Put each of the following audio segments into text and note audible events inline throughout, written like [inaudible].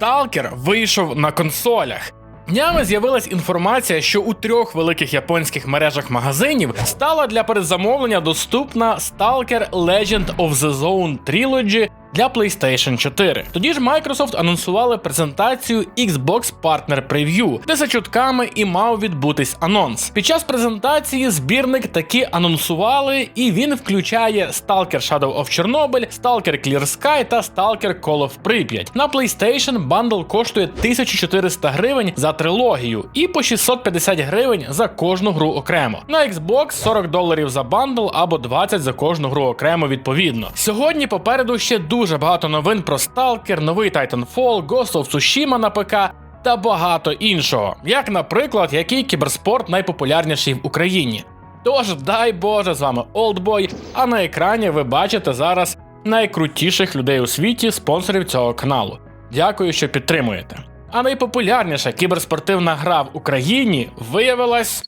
Сталкер вийшов на консолях. Днями з'явилась інформація, що у трьох великих японських мережах магазинів стала для передзамовлення доступна Stalker Legend of the Zone Trilogy для PlayStation 4. Тоді ж Microsoft анонсували презентацію Xbox Partner Preview, де за чутками і мав відбутись анонс. Під час презентації збірник таки анонсували, і він включає Stalker Shadow of Chernobyl, Stalker Clear Sky та Stalker Call of Pripyat. На PlayStation бандл коштує 1400 гривень за трилогію і по 650 гривень за кожну гру окремо. На Xbox 40 доларів за бандл або 20 за кожну гру окремо відповідно. Сьогодні попереду ще дуже багато новин про Stalker, новий Titanfall, Ghost of Tsushima на ПК. Та багато іншого, як, наприклад, який кіберспорт найпопулярніший в Україні. Тож, дай Боже, з вами Олдбой, а на екрані ви бачите зараз найкрутіших людей у світі, спонсорів цього каналу. Дякую, що підтримуєте. А найпопулярніша кіберспортивна гра в Україні виявилась.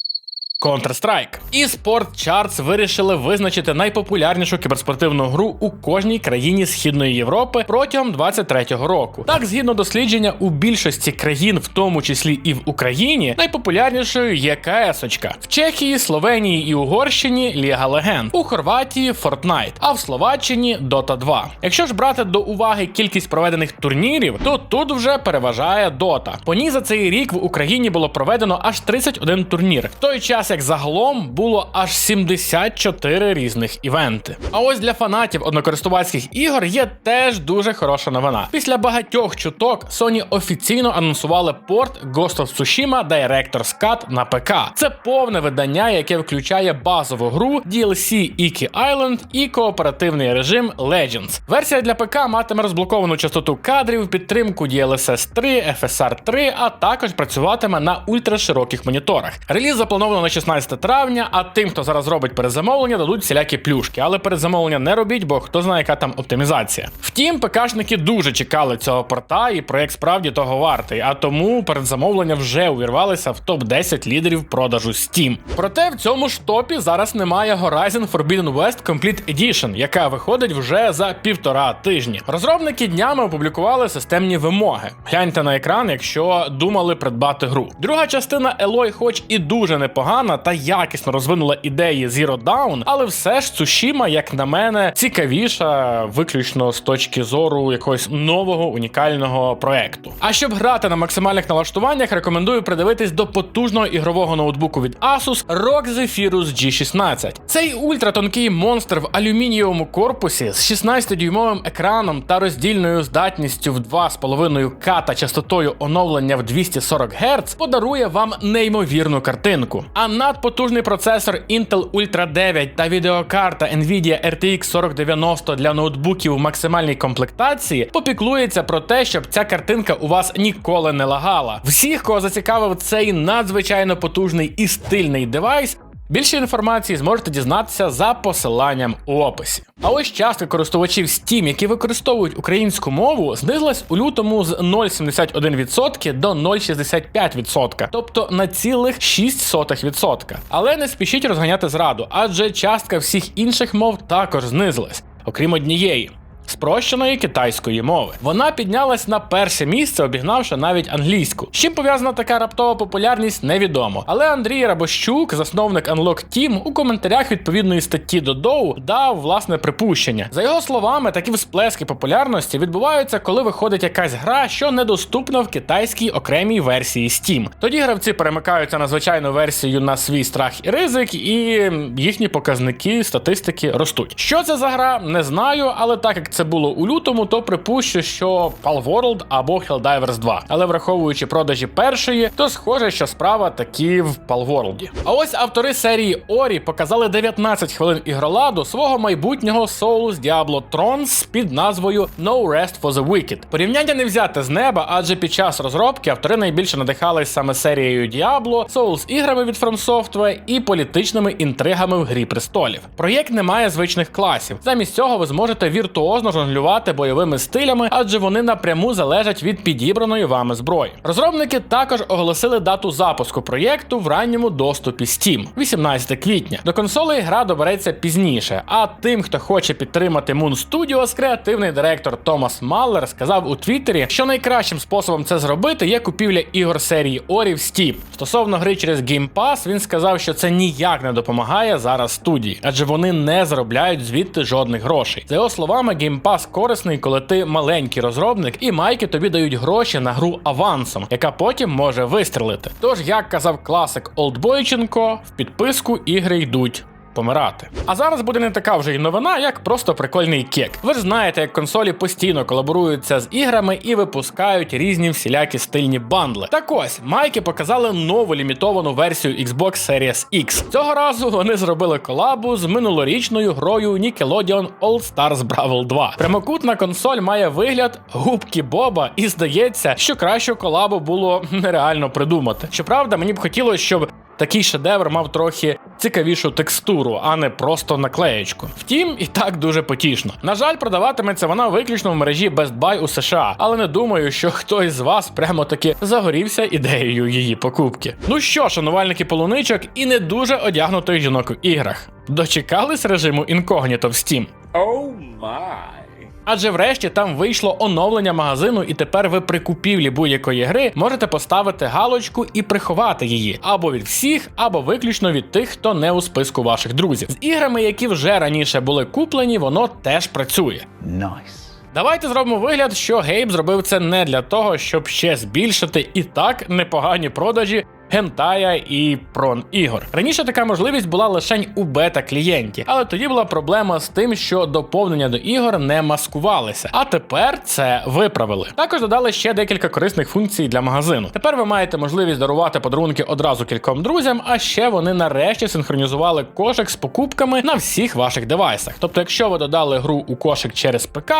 Counter-Strike. І Sport Charts вирішили визначити найпопулярнішу кіберспортивну гру у кожній країні Східної Європи протягом 23-го року. Так, згідно дослідження, у більшості країн, в тому числі і в Україні, найпопулярнішою є КС-очка. В Чехії, Словенії і Угорщині Ліга Легенд, у Хорватії Fortnite, а в Словаччині Dota 2. Якщо ж брати до уваги кількість проведених турнірів, то тут вже переважає Dota. По ній за цей рік в Україні було проведено аж 31 турнір. В той час як загалом було аж 74 різних івенти. А ось для фанатів однокористувацьких ігор є теж дуже хороша новина. Після багатьох чуток Sony офіційно анонсували порт Ghost of Tsushima Director's Cut на ПК. Це повне видання, яке включає базову гру, DLC Iki Island і кооперативний режим Legends. Версія для ПК матиме розблоковану частоту кадрів, підтримку DLSS 3, FSR 3, а також працюватиме на ультрашироких моніторах. Реліз заплановано на 16 травня, а тим, хто зараз робить перезамовлення, дадуть всілякі плюшки. Але перезамовлення не робіть, бо хто знає, яка там оптимізація. Втім, ПКшники дуже чекали цього порта, і проект справді того вартий. А тому передзамовлення вже увірвалися в топ-10 лідерів продажу Steam. Проте в цьому ж топі зараз немає Horizon Forbidden West Complete Edition, яка виходить вже за півтора тижні. Розробники днями опублікували системні вимоги. Гляньте на екран, якщо думали придбати гру. Друга частина Eloy, хоч і дуже непогана та якісно розвинула ідеї Zero Dawn, але все ж Tsushima, як на мене, цікавіша, виключно з точки зору якогось нового унікального проекту. А щоб грати на максимальних налаштуваннях, рекомендую придивитись до потужного ігрового ноутбуку від Asus ROG Zephyrus G16. Цей ультратонкий монстр в алюмінієвому корпусі з 16-дюймовим екраном та роздільною здатністю в 2,5К та частотою оновлення в 240 Гц подарує вам неймовірну картинку. А надпотужний процесор Intel Ultra 9 та відеокарта Nvidia RTX 4090 для ноутбуків в максимальній комплектації попіклується про те, щоб ця картинка у вас ніколи не лагала. Всіх, кого зацікавив цей надзвичайно потужний і стильний девайс. Більше інформації зможете дізнатися за посиланням у описі. А ось частка користувачів Steam, які використовують українську мову, знизилась у лютому з 0,71% до 0,65%, тобто на цілих 0,06%. Але не спішіть розганяти зраду, адже частка всіх інших мов також знизилась, окрім однієї. Спрощеної китайської мови. Вона піднялась на перше місце, обігнавши навіть англійську. З чим пов'язана така раптова популярність, невідомо. Але Андрій Рабощук, засновник Unlock Team, у коментарях відповідної статті до Доу дав власне припущення. За його словами, такі всплески популярності відбуваються, коли виходить якась гра, що недоступна в китайській окремій версії Steam. Тоді гравці перемикаються на звичайну версію на свій страх і ризик, і їхні показники статистики ростуть. Що це за гра, не знаю, але так як це було у лютому, то припущу, що Palworld або Helldivers 2. Але враховуючи продажі першої, то схоже, що справа таки в Palworld. А ось автори серії Ori показали 19 хвилин ігроладу свого майбутнього Souls Diablo Trons під назвою No Rest for the Wicked. Порівняння не взяте з неба, адже під час розробки автори найбільше надихались саме серією Diablo, Souls іграми від From Software і політичними інтригами в Грі престолів. Проєкт не має звичних класів. Замість цього ви зможете віртуозно можна жонглювати бойовими стилями, адже вони напряму залежать від підібраної вами зброї. Розробники також оголосили дату запуску проєкту в ранньому доступі Steam 18 квітня. До консолей гра добереться пізніше. А тим, хто хоче підтримати Moon Studios, креативний директор Томас Маллер сказав у Твіттері, що найкращим способом це зробити є купівля ігор серії Ori в Steam. Стосовно гри через Game Pass, він сказав, що це ніяк не допомагає зараз студії, адже вони не заробляють звідти жодних грошей. За його словами, Game Pass корисний, коли ти маленький розробник, і майки тобі дають гроші на гру авансом, яка потім може вистрелити. Тож, як казав класик Олдбойченко, в підписку ігри йдуть. Помирати. А зараз буде не така вже й новина, як просто прикольний кек. Ви ж знаєте, як консолі постійно колаборуються з іграми і випускають різні всілякі стильні бандли. Так ось, майки показали нову лімітовану версію Xbox Series X. Цього разу вони зробили колабу з минулорічною грою Nickelodeon All Stars Brawl 2. Прямокутна консоль має вигляд губки Боба, і здається, що кращу колабу було [laughs] нереально придумати. Щоправда, мені б хотілося, щоб такий шедевр мав трохи цікавішу текстуру, а не просто наклеєчку. Втім, і так дуже потішно. На жаль, продаватиметься вона виключно в мережі Best Buy у США, але не думаю, що хтось з вас прямо таки загорівся ідеєю її покупки. Ну що, шанувальники полуничок і не дуже одягнутих жінок в іграх. Дочекались режиму інкогніто в Steam? Oh my. Адже врешті там вийшло оновлення магазину, і тепер ви при купівлі будь-якої гри можете поставити галочку і приховати її або від всіх, або виключно від тих, хто не у списку ваших друзів. З іграми, які вже раніше були куплені, воно теж працює. Nice. Давайте зробимо вигляд, що Гейб зробив це не для того, щоб ще збільшити і так непогані продажі гентая і прон ігор. Раніше така можливість була лише у бета-клієнті, але тоді була проблема з тим, що доповнення до ігор не маскувалися. А тепер це виправили. Також додали ще декілька корисних функцій для магазину. Тепер ви маєте можливість дарувати подарунки одразу кільком друзям, а ще вони нарешті синхронізували кошик з покупками на всіх ваших девайсах. Тобто, якщо ви додали гру у кошик через ПК.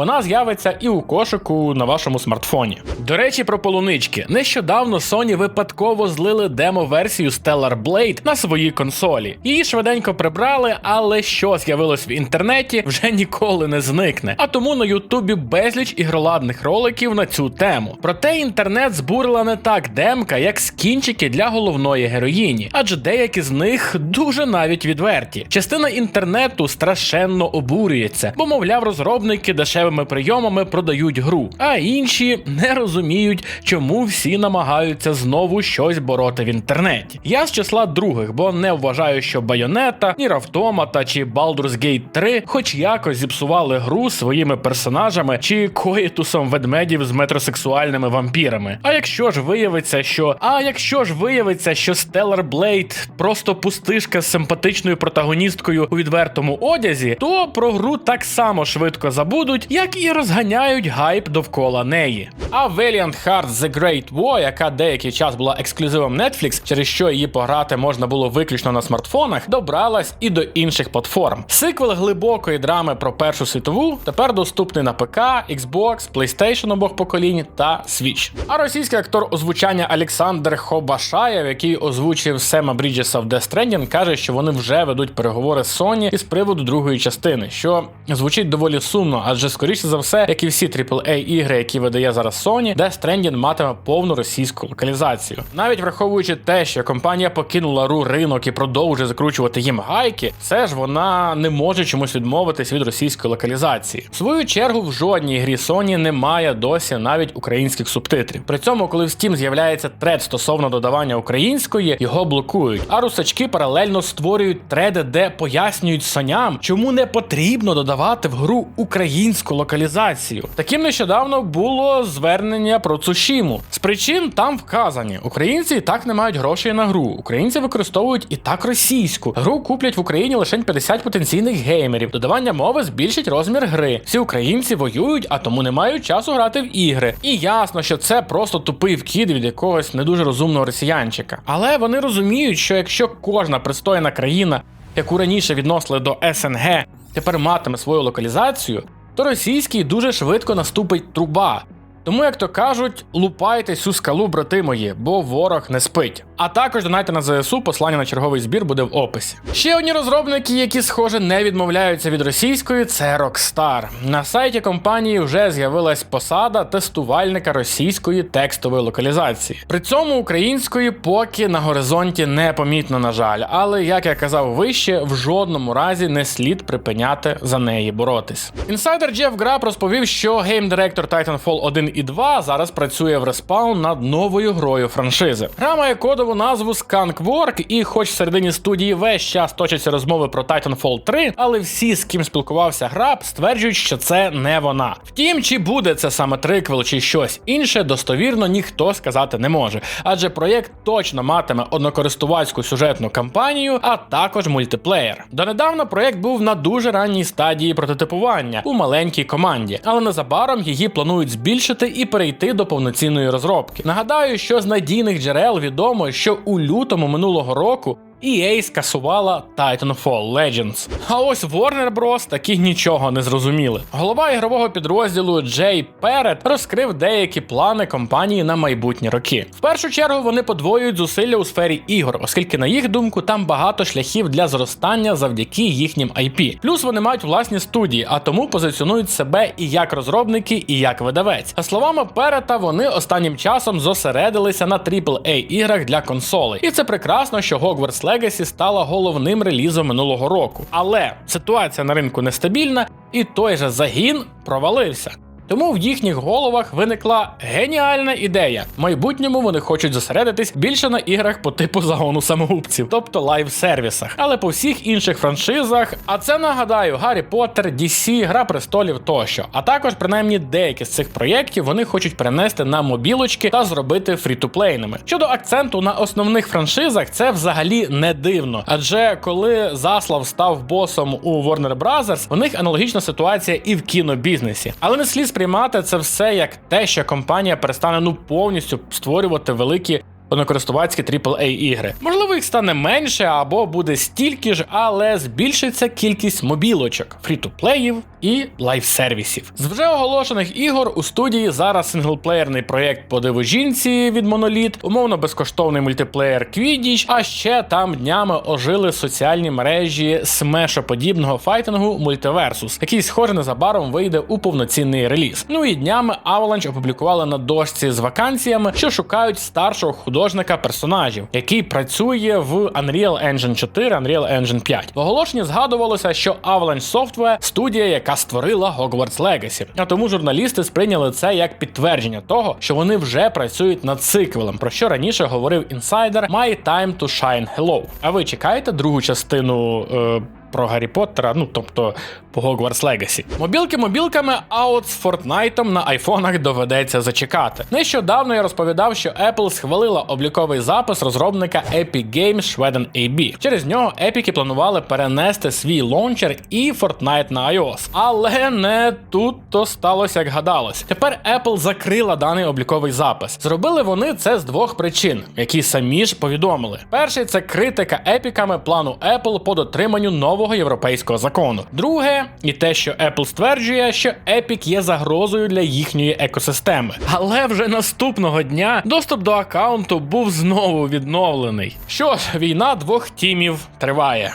Вона з'явиться і у кошику на вашому смартфоні. До речі, про полунички. Нещодавно Sony випадково злили демо-версію Stellar Blade на свої консолі. Її швиденько прибрали, але що з'явилось в інтернеті, вже ніколи не зникне. А тому на Ютубі безліч ігроладних роликів на цю тему. Проте інтернет збурила не так демка, як скінчики для головної героїні, адже деякі з них дуже навіть відверті. Частина інтернету страшенно обурюється, бо, мовляв, розробники дешевими прийомами продають гру, а інші не розуміють, чому всі намагаються знову щось бороти в інтернеті. Я з числа других, бо не вважаю, що Байонета, Нір Автомата чи Baldur's Gate 3 хоч якось зіпсували гру своїми персонажами чи коїтусом ведмедів з метросексуальними вампірами. А якщо ж виявиться, що а якщо ж виявиться, що Stellar Blade просто пустишка з симпатичною протагоністкою у відвертому одязі, то про гру так само швидко забудуть, як і розганяють гайп довкола неї. А Valiant Hearts The Great War, яка деякий час була ексклюзивом Netflix, через що її пограти можна було виключно на смартфонах, добралась і до інших платформ. Сиквел глибокої драми про Першу світову тепер доступний на ПК, Xbox, PlayStation обох поколінь та Switch. А російський актор озвучання Олександр Хобашаєв, який озвучив Сема Бріджеса в Death Stranding, каже, що вони вже ведуть переговори з Sony із приводу другої частини, що звучить доволі сумно, адже скоріше за все, як і всі AAA ігри, які видає зараз Sony, Death Stranding матиме повну російську локалізацію. Навіть враховуючи те, що компанія покинула ру ринок і продовжує закручувати їм гайки, все ж вона не може чомусь відмовитись від російської локалізації. В свою чергу в жодній грі Sony немає досі навіть українських субтитрів. При цьому, коли в Steam з'являється тред стосовно додавання української, його блокують. А русачки паралельно створюють треди, де пояснюють соням, чому не потрібно додавати в гру українську локалізацію. Таким нещодавно було звернення про Цушіму. З причин там вказані: українці і так не мають грошей на гру. Українці використовують і так російську. Гру куплять в Україні лише 50 потенційних геймерів. Додавання мови збільшить розмір гри. Всі українці воюють, а тому не мають часу грати в ігри. І ясно, що це просто тупий вкид від якогось не дуже розумного росіянчика. Але вони розуміють, що якщо кожна пристойна країна, яку раніше відносили до СНГ, тепер матиме свою локалізацію, то російський дуже швидко наступить труба. Тому, як то кажуть, лупайте цю скалу, брати мої, бо ворог не спить. А також донайте на ЗСУ, послання на черговий збір буде в описі. Ще одні розробники, які, схоже, не відмовляються від російської, це Rockstar. На сайті компанії вже з'явилась посада тестувальника російської текстової локалізації. При цьому української поки на горизонті не помітно, на жаль, але як я казав вище, в жодному разі не слід припиняти за неї боротись. Інсайдер Джеф Граб розповів, що гейм-директор Titanfall 1 і 2 зараз працює в Respawn над новою грою франшизи. Гра має кодову назву Skunkwork, і хоч середині студії весь час точаться розмови про Titanfall 3, але всі, з ким спілкувався Граб, стверджують, що це не вона. Втім, чи буде це саме триквел чи щось інше, достовірно ніхто сказати не може, адже проєкт точно матиме однокористувацьку сюжетну кампанію, а також мультиплеєр. Донедавна проєкт був на дуже ранній стадії прототипування у маленькій команді, але незабаром її планують збільшити і перейти до повноцінної розробки. Нагадаю, що з надійних джерел відомо, що у лютому минулого року. EA скасувала Titanfall Legends. А ось Warner Bros. таки нічого не зрозуміли. Голова ігрового підрозділу Джей Перет розкрив деякі плани компанії на майбутні роки. В першу чергу вони подвоюють зусилля у сфері ігор, оскільки, на їх думку, там багато шляхів для зростання завдяки їхнім IP. Плюс вони мають власні студії, а тому позиціонують себе і як розробники, і як видавець. За словами Перета, вони останнім часом зосередилися на aaa іграх для консолей. І це прекрасно, що Hogwarts Legacy стала головним релізом минулого року. Але ситуація на ринку нестабільна, і той же загін провалився. Тому в їхніх головах виникла геніальна ідея. В майбутньому вони хочуть зосередитись більше на іграх по типу загону самогубців, тобто лайв-сервісах, але по всіх інших франшизах. А це нагадаю, Гаррі Поттер, DC, Гра престолів тощо. А також, принаймні, деякі з цих проєктів вони хочуть перенести на мобілочки та зробити фрі-ту-плейними. Щодо акценту на основних франшизах, це взагалі не дивно. Адже коли Заслав став босом у Warner Bros., у них аналогічна ситуація і в кінобізнесі. Але не слід сприймати це все як те, що компанія перестане ну повністю створювати великі. Однокористувацькі aaa ігри. Можливо, їх стане менше або буде стільки ж, але збільшиться кількість мобілочок, фрі-ту-плеїв і лайв-сервісів. З вже оголошених ігор у студії зараз синглплеєрний проєкт по диву жінці від Monolith, умовно безкоштовний мультиплеєр Quidditch, а ще там днями ожили соціальні мережі смешоподібного файтингу Multiversus, який схоже незабаром вийде у повноцінний реліз. Ну і днями Avalanche опублікували на дошці з вакансіями, що шукають старшого художника персонажів, який працює в Unreal Engine 4, Unreal Engine 5. В оголошенні згадувалося, що Avalanche Software – студія, яка створила Hogwarts Legacy. А тому журналісти сприйняли це як підтвердження того, що вони вже працюють над циквелем, про що раніше говорив інсайдер My Time to Shine Hello. А ви чекаєте другу частину? Е про Гаррі Поттера, ну тобто по Hogwarts Legacy. Мобілки мобілками, а от з Фортнайтом на айфонах доведеться зачекати. Нещодавно я розповідав, що Apple схвалила обліковий запис розробника Epic Games Sweden AB. Через нього епіки планували перенести свій лончер і Fortnite на iOS. Але не тут то сталося, як гадалось. Тепер Apple закрила даний обліковий запис. Зробили вони це з двох причин, які самі ж повідомили. Перший це критика епіками плану Apple по дотриманню нового нового європейського закону. Друге, і те, що Apple стверджує, що Epic є загрозою для їхньої екосистеми. Але вже наступного дня доступ до аккаунту був знову відновлений. Що ж, війна двох тімів триває.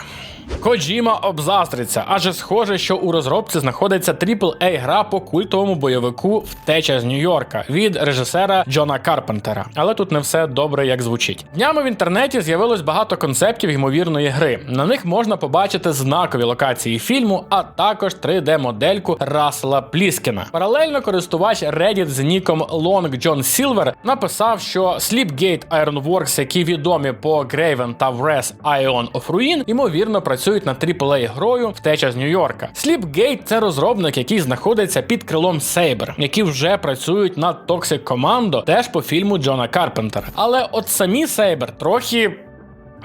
Коджіма обзастриться, адже схоже, що у розробці знаходиться aaa гра по культовому бойовику Втеча з Нью-Йорка від режисера Джона Карпентера. Але тут не все добре, як звучить. Днями в інтернеті з'явилось багато концептів ймовірної гри. На них можна побачити знакові локації фільму, а також 3D-модельку Рассела Пліскіна. Паралельно користувач Reddit з ніком Long John Silver написав, що Sleepgate Ironworks, які відомі по Graven та Wrath Ion of Ruin, ймовірно працюють над aaa грою Втеча з Нью-Йорка. Sleepgate – це розробник, який знаходиться під крилом Saber, які вже працюють над Toxic Commando, теж по фільму Джона Карпентера. Але от самі Saber трохи.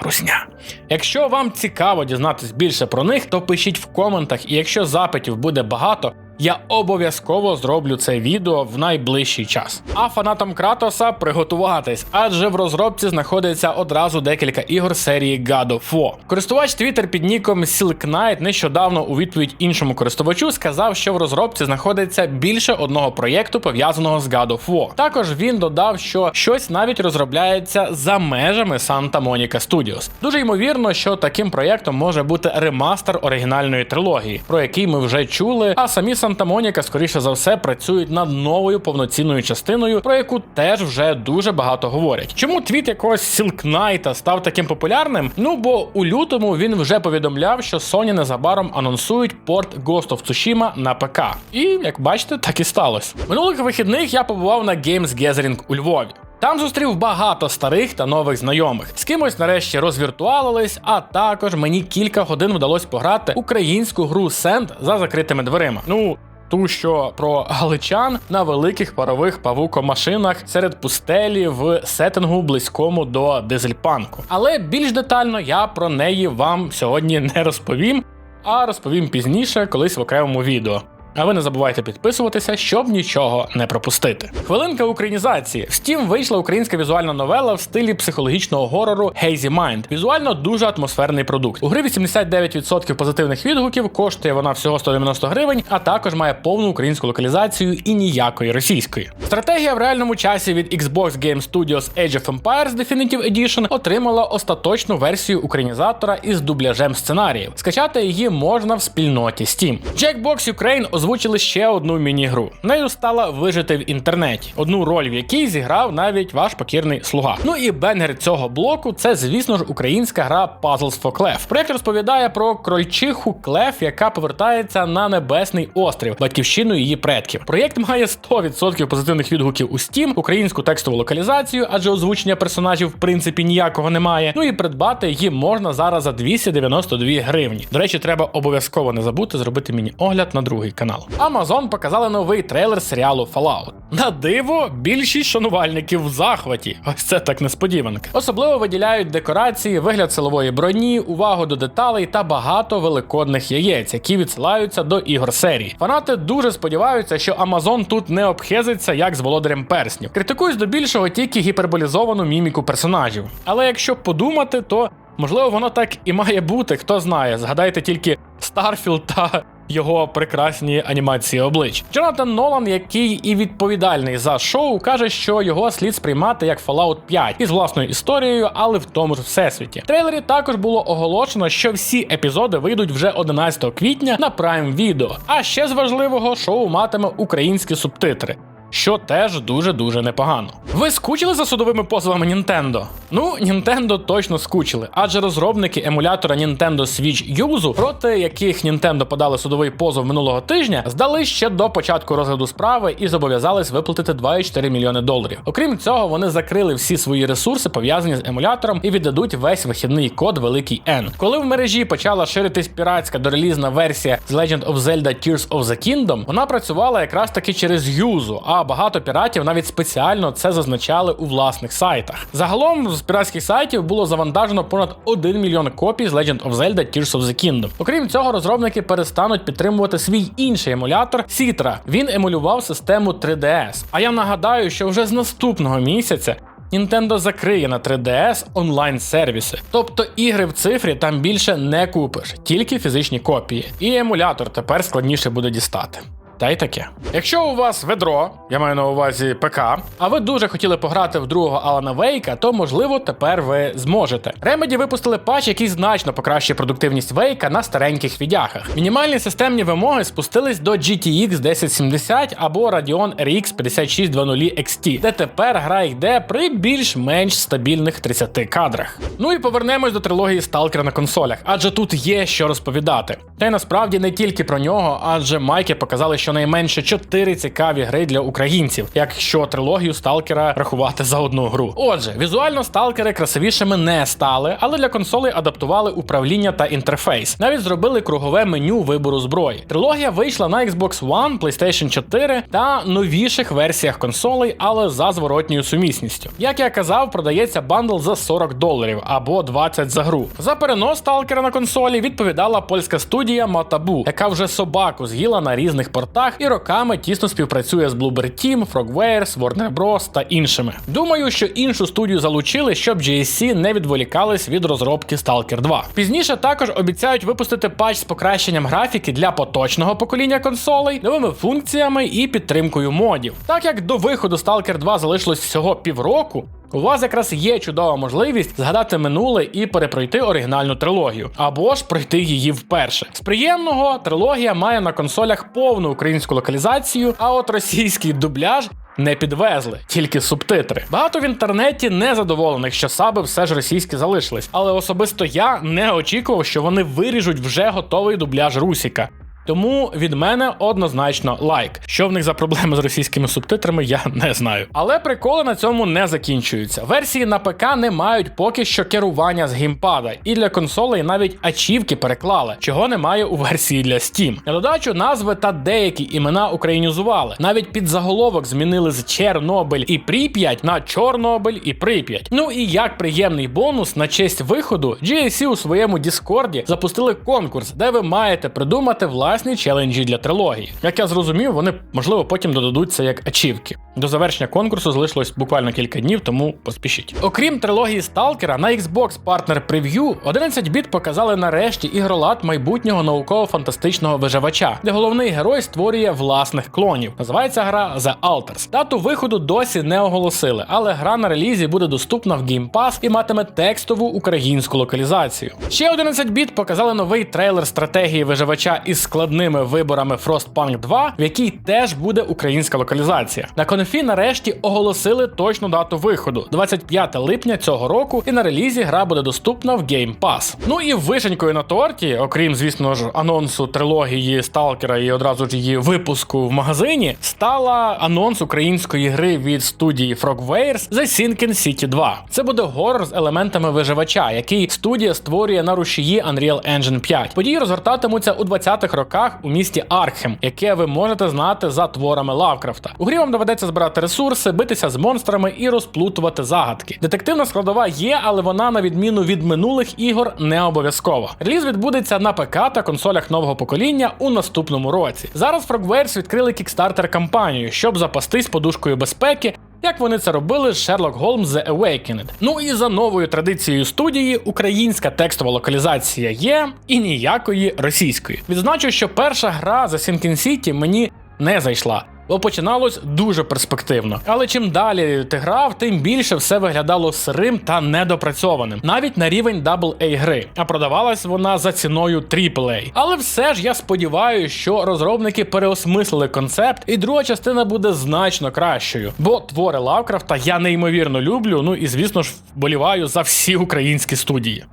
Русня. Якщо вам цікаво дізнатись більше про них, то пишіть в коментах, і якщо запитів буде багато, я обов'язково зроблю це відео в найближчий час. А фанатам Кратоса приготуватись, адже в розробці знаходиться одразу декілька ігор серії God of War. Користувач Twitter під ніком Silk Knight нещодавно у відповідь іншому користувачу сказав, що в розробці знаходиться більше одного проєкту пов'язаного з God of War. Також він додав, що щось навіть розробляється за межами Santa Monica Studios. Дуже ймовірно, що таким проєктом може бути ремастер оригінальної трилогії, про який ми вже чули. А самі Santa Monica, скоріше за все, працюють над новою повноцінною частиною, про яку теж вже дуже багато говорять. Чому твіт якогось Knight став таким популярним? Ну бо у лютому він вже повідомляв, що Sony незабаром анонсують порт Ghost of Tsushima на ПК. І як бачите, так і сталося. Минулих вихідних я побував на Games Gathering у Львові. Там зустрів багато старих та нових знайомих. З кимось нарешті розвіртуалились, а також мені кілька годин вдалося пограти українську гру Сенд за закритими дверима. Ну. Ту, що про галичан на великих парових павукомашинах серед пустелі в сеттингу близькому до дизельпанку. Але більш детально я про неї вам сьогодні не розповім, а розповім пізніше, колись в окремому відео. А ви не забувайте підписуватися, щоб нічого не пропустити. Хвилинка українізації. В Steam вийшла українська візуальна новела в стилі психологічного горору Hazy Mind. Візуально дуже атмосферний продукт. У гри 89% позитивних відгуків, коштує вона всього 190 гривень, а також має повну українську локалізацію і ніякої російської. Стратегія в реальному часі від Xbox Game Studios Age of Empires Definitive Edition отримала остаточну версію українізатора із дубляжем сценаріїв. Скачати її можна в спільноті Steam. Jackbox Ukraine озвучили ще одну міні-гру. Нею стала вижити в інтернеті, одну роль в якій зіграв навіть ваш покірний слуга. Ну і бенгер цього блоку це, звісно ж, українська гра Puzzles for Clef. Проєкт розповідає про крольчиху Клеф, яка повертається на небесний острів, батьківщину її предків. Проєкт має 100% позитивних відгуків у Steam, українську текстову локалізацію, адже озвучення персонажів в принципі ніякого немає. Ну і придбати її можна зараз за 292 гривні. До речі, треба обов'язково не забути зробити мені огляд на другий канал. Amazon показали новий трейлер серіалу Fallout. На диво, більшість шанувальників в захваті. Ось це так несподіванка. Особливо виділяють декорації, вигляд силової броні, увагу до деталей та багато великодних яєць, які відсилаються до ігор серії. Фанати дуже сподіваються, що Amazon тут не обхезиться як з володарем перснів. Критикують здебільшого тільки гіперболізовану міміку персонажів. Але якщо подумати, то можливо воно так і має бути. Хто знає, згадайте тільки Старфілд та його прекрасні анімації облич. Джонатан Нолан, який і відповідальний за шоу, каже, що його слід сприймати як Fallout 5 із власною історією, але в тому ж всесвіті. В трейлері також було оголошено, що всі епізоди вийдуть вже 11 квітня на Prime Video. А ще з важливого шоу матиме українські субтитри. Що теж дуже дуже непогано. Ви скучили за судовими позовами Nintendo? Ну, Nintendo точно скучили, адже розробники емулятора Nintendo Switch Yuzu, проти яких Nintendo подали судовий позов минулого тижня, здали ще до початку розгляду справи і зобов'язались виплатити 2,4 мільйони доларів. Окрім цього, вони закрили всі свої ресурси, пов'язані з емулятором, і віддадуть весь вихідний код Великий N. Коли в мережі почала ширитись піратська дорелізна версія з Legend of Zelda Tears of the Kingdom, вона працювала якраз таки через Юзу, а багато піратів навіть спеціально це зазначали у власних сайтах. Загалом з піратських сайтів було завантажено понад 1 мільйон копій з Legend of Zelda Tears of the Kingdom. Окрім цього, розробники перестануть підтримувати свій інший емулятор Citra. Він емулював систему 3DS. А я нагадаю, що вже з наступного місяця. Nintendo закриє на 3DS онлайн сервіси, тобто ігри в цифрі там більше не купиш, тільки фізичні копії. І емулятор тепер складніше буде дістати. Та й таке. Якщо у вас ведро, я маю на увазі ПК, а ви дуже хотіли пограти в другого Алана Вейка, то можливо тепер ви зможете. Remedy випустили патч, який значно покращує продуктивність Вейка на стареньких відяхах. Мінімальні системні вимоги спустились до GTX 1070 або Radeon RX 5600 XT, де тепер гра йде при більш-менш стабільних 30 кадрах. Ну і повернемось до трилогії Сталкера на консолях, адже тут є що розповідати. Та й насправді не тільки про нього, адже майки показали, що щонайменше 4 цікаві гри для українців, якщо трилогію сталкера рахувати за одну гру. Отже, візуально сталкери красивішими не стали, але для консолей адаптували управління та інтерфейс. Навіть зробили кругове меню вибору зброї. Трилогія вийшла на Xbox One, PlayStation 4 та новіших версіях консолей, але за зворотньою сумісністю. Як я казав, продається бандл за 40 доларів або 20 за гру. За перенос сталкера на консолі відповідала польська студія Matabu, яка вже собаку з'їла на різних порталах містах і роками тісно співпрацює з Bloober Team, Frogwares, Warner Bros. та іншими. Думаю, що іншу студію залучили, щоб GSC не відволікались від розробки Stalker 2. Пізніше також обіцяють випустити патч з покращенням графіки для поточного покоління консолей, новими функціями і підтримкою модів. Так як до виходу Stalker 2 залишилось всього півроку. У вас якраз є чудова можливість згадати минуле і перепройти оригінальну трилогію, або ж пройти її вперше. З приємного трилогія має на консолях повну українську локалізацію, а от російський дубляж. Не підвезли, тільки субтитри. Багато в інтернеті незадоволених, що саби все ж російські залишились, але особисто я не очікував, що вони виріжуть вже готовий дубляж Русіка. Тому від мене однозначно лайк. Що в них за проблеми з російськими субтитрами, я не знаю. Але приколи на цьому не закінчуються. Версії на ПК не мають поки що керування з геймпада, і для консолей навіть ачівки переклали, чого немає у версії для Steam. На додачу назви та деякі імена українізували. Навіть під заголовок змінили з Чернобиль і Прип'ять на Чорнобиль і Прип'ять. Ну і як приємний бонус на честь виходу, GSC у своєму Діскорді запустили конкурс, де ви маєте придумати власні челенджі для трилогії. Як я зрозумів, вони можливо потім додадуться як ачівки. До завершення конкурсу залишилось буквально кілька днів, тому поспішіть. Окрім трилогії Сталкера, на Xbox Partner Preview 11 біт показали нарешті ігролад майбутнього науково-фантастичного виживача, де головний герой створює власних клонів. Називається гра The Alters. Дату виходу досі не оголосили, але гра на релізі буде доступна в Game Pass і матиме текстову українську локалізацію. Ще 11 біт показали новий трейлер стратегії виживача із складними виборами Frostpunk 2, в якій теж буде українська локалізація. На конфі нарешті оголосили точну дату виходу 25 липня цього року, і на релізі гра буде доступна в Game Pass. Ну і вишенькою на торті, окрім, звісно ж, анонсу трилогії Сталкера і одразу ж її випуску в магазині, стала анонс української гри від студії Frogwares The Sinking City 2. Це буде горор з елементами виживача, який студія створює на рушії Unreal Engine 5. Події розгортатимуться у 20-х роках у місті Аркхем, яке ви можете знати за творами Лавкрафта. У грі вам доведеться збирати ресурси, битися з монстрами і розплутувати загадки. Детективна складова є, але вона, на відміну від минулих ігор, не обов'язкова. Реліз відбудеться на ПК та консолях нового покоління у наступному році. Зараз Frogwares відкрили кікстартер кампанію, щоб запастись подушкою безпеки. Як вони це робили з Sherlock Holmes The Awakened. Ну і за новою традицією студії, українська текстова локалізація є і ніякої російської. Відзначу, що перша гра за Sinking City мені не зайшла. Бо починалось дуже перспективно. Але чим далі ти грав, тим більше все виглядало сирим та недопрацьованим, навіть на рівень AA гри. А продавалась вона за ціною AAA. Але все ж я сподіваюся, що розробники переосмислили концепт, і друга частина буде значно кращою. Бо твори Лавкрафта я неймовірно люблю. Ну і звісно ж вболіваю за всі українські студії.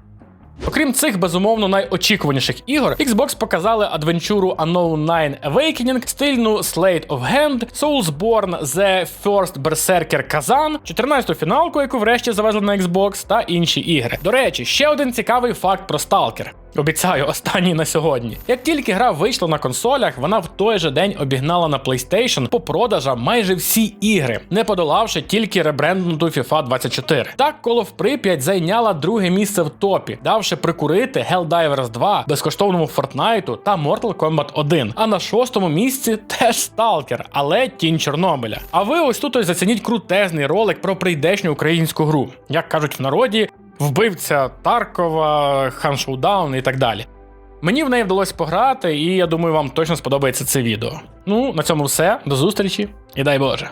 Окрім цих безумовно найочікуваніших ігор, Xbox показали адвенчуру Unknown 9 Awakening, стильну Slate of Hand, Soulsborne The First Berserker Kazan, 14-ту фіналку, яку врешті завезли на Xbox, та інші ігри. До речі, ще один цікавий факт про Stalker. Обіцяю, останній на сьогодні. Як тільки гра вийшла на консолях, вона в той же день обігнала на PlayStation по продажам майже всі ігри, не подолавши тільки ребренднуту FIFA 24. Так Call of Pripyat зайняла друге місце в топі, давши прикурити Helldivers 2, безкоштовному Fortnite та Mortal Kombat 1. А на шостому місці теж Stalker, але тінь Чорнобиля. А ви ось тут ось зацініть крутезний ролик про прийдешню українську гру. Як кажуть в народі, вбивця Таркова, Хан Шоудаун і так далі. Мені в неї вдалося пограти, і я думаю, вам точно сподобається це відео. Ну, на цьому все. До зустрічі і дай Боже.